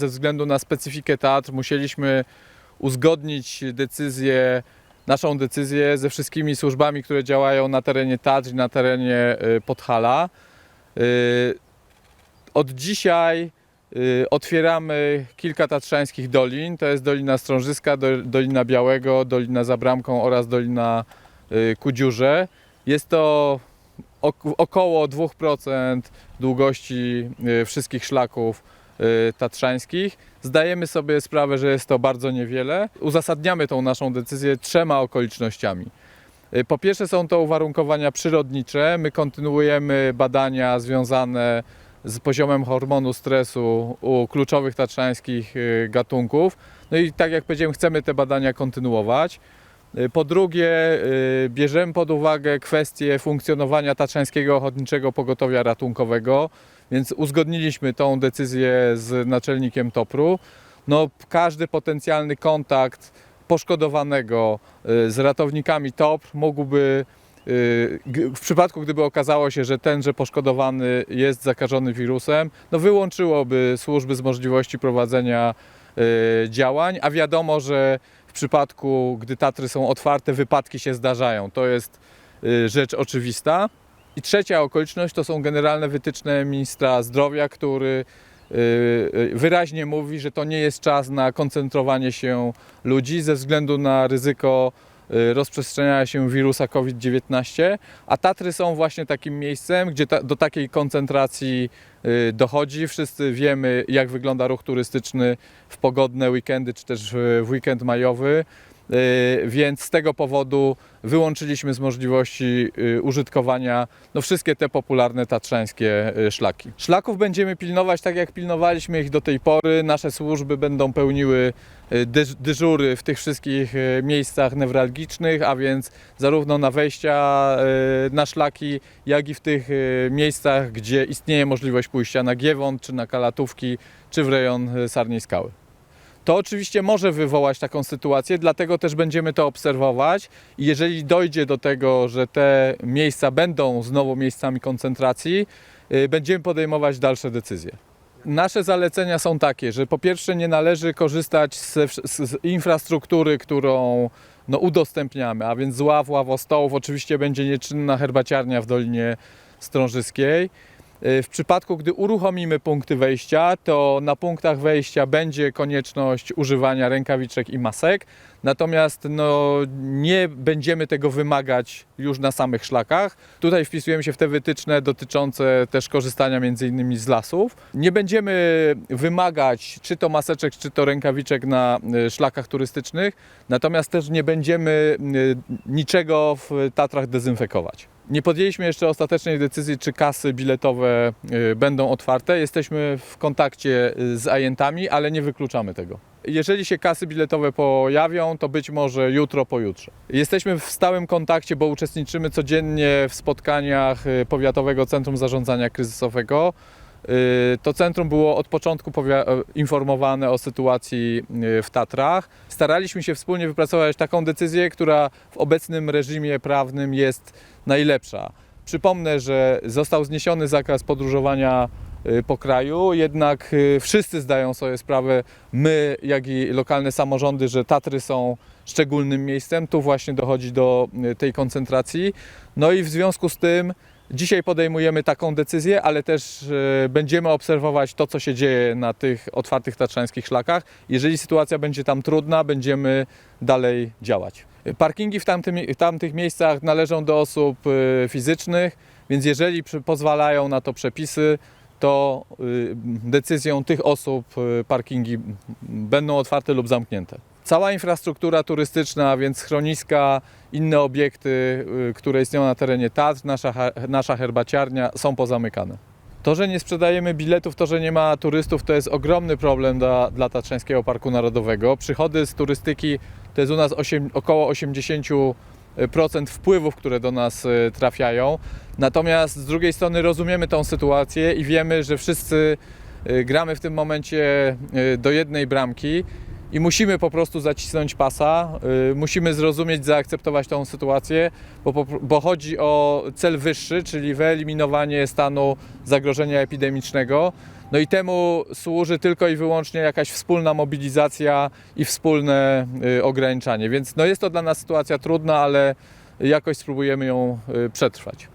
Ze względu na specyfikę teatr musieliśmy uzgodnić decyzję, naszą decyzję ze wszystkimi służbami, które działają na terenie teatr i na terenie y, Podhala. Y, Od dzisiaj y, otwieramy kilka tatrzańskich dolin. To jest Dolina Strążyska, Do- Dolina Białego, Dolina za Bramką oraz Dolina Kudziurze. Jest to ok- około 2% długości wszystkich szlaków tatrzańskich. Zdajemy sobie sprawę, że jest to bardzo niewiele. Uzasadniamy tą naszą decyzję trzema okolicznościami. Y, Po pierwsze są to uwarunkowania przyrodnicze. My kontynuujemy badania związane z poziomem hormonu stresu u kluczowych tatrzańskich y, gatunków. No i tak jak powiedziałem, chcemy te badania kontynuować. Y, Po drugie, y, bierzemy pod uwagę kwestię funkcjonowania Tatrzańskiego Ochotniczego Pogotowia Ratunkowego, więc uzgodniliśmy tą decyzję z naczelnikiem TOPR-u. No, każdy potencjalny kontakt poszkodowanego y, z ratownikami TOPR mógłby, y, w przypadku gdyby okazało się, że tenże poszkodowany jest zakażony wirusem, no wyłączyłoby służby z możliwości prowadzenia y, działań, a wiadomo, że w przypadku, gdy Tatry są otwarte, wypadki się zdarzają. To jest rzecz oczywista. I trzecia okoliczność to są generalne wytyczne ministra zdrowia, który y, y, wyraźnie mówi, że to nie jest czas na koncentrowanie się ludzi ze względu na ryzyko y, rozprzestrzeniania się wirusa COVID-19, a Tatry są właśnie takim miejscem, gdzie ta, do takiej koncentracji dochodzi. Wszyscy wiemy, jak wygląda ruch turystyczny w pogodne weekendy, czy też w weekend majowy. Y, Więc z tego powodu wyłączyliśmy z możliwości y, użytkowania no, wszystkie te popularne tatrzańskie y, szlaki. Szlaków będziemy pilnować tak, jak pilnowaliśmy ich do tej pory. Nasze służby będą pełniły dyż- dyżury w tych wszystkich miejscach newralgicznych, a więc zarówno na wejścia na szlaki, jak i w tych miejscach, gdzie istnieje możliwość pójścia na Giewont, czy na Kalatówki, czy w rejon Sarniej Skały. To oczywiście może wywołać taką sytuację, dlatego też będziemy to obserwować i jeżeli dojdzie do tego, że te miejsca będą znowu miejscami koncentracji, y, będziemy podejmować dalsze decyzje. Nasze zalecenia są takie, że po pierwsze nie należy korzystać wsz- z, z infrastruktury, którą no, udostępniamy, a więc z ław, ławostołów. Oczywiście będzie nieczynna herbaciarnia w Dolinie Strążyskiej. Y, W przypadku, gdy uruchomimy punkty wejścia, to na punktach wejścia będzie konieczność używania rękawiczek i masek. Natomiast no, nie będziemy tego wymagać już na samych szlakach. Tutaj wpisujemy się w te wytyczne dotyczące też korzystania innymi z lasów. Nie będziemy wymagać czy to maseczek, czy to rękawiczek na y, szlakach turystycznych. Natomiast też nie będziemy y, niczego w Tatrach dezynfekować. Nie podjęliśmy jeszcze ostatecznej decyzji, czy kasy biletowe y, będą otwarte. Jesteśmy w kontakcie y, z ajentami, ale nie wykluczamy tego. Jeżeli się kasy biletowe pojawią, to być może jutro, pojutrze. Jesteśmy w stałym kontakcie, bo uczestniczymy codziennie w spotkaniach y, Powiatowego Centrum Zarządzania Kryzysowego. Y, To centrum było od początku e, informowane o sytuacji y, w Tatrach. Staraliśmy się wspólnie wypracować taką decyzję, która w obecnym reżimie prawnym jest najlepsza. Przypomnę, że został zniesiony zakaz podróżowania y, po kraju, jednak wszyscy zdają sobie sprawę, my jak i lokalne samorządy, że Tatry są szczególnym miejscem. Tu właśnie dochodzi do tej koncentracji. No i w związku z tym Dzisiaj podejmujemy taką decyzję, ale też e, będziemy obserwować to, co się dzieje na tych otwartych tatrzańskich szlakach. Jeżeli sytuacja będzie tam trudna, będziemy dalej działać. Parkingi w, tamtym, tamtych miejscach należą do osób e, fizycznych, więc jeżeli pozwalają na to przepisy, to decyzją tych osób parkingi będą otwarte lub zamknięte. Cała infrastruktura turystyczna, a więc schroniska, inne obiekty, y, które istnieją na terenie Tatr, nasza, nasza herbaciarnia są pozamykane. To, że nie sprzedajemy biletów, to, że nie ma turystów, to jest ogromny problem dla, dla Tatrzańskiego Parku Narodowego. Przychody z turystyki to jest u nas osiem, około 80% wpływów, które do nas y, trafiają. Natomiast z drugiej strony rozumiemy tą sytuację i wiemy, że wszyscy y, gramy w tym momencie do jednej bramki i musimy po prostu zacisnąć pasa, y, musimy zrozumieć, zaakceptować tą sytuację, bo, bo chodzi o cel wyższy, czyli wyeliminowanie stanu zagrożenia epidemicznego. No i temu służy tylko i wyłącznie jakaś wspólna mobilizacja i wspólne y, ograniczanie. Więc no jest to dla nas sytuacja trudna, ale jakoś spróbujemy ją y, przetrwać.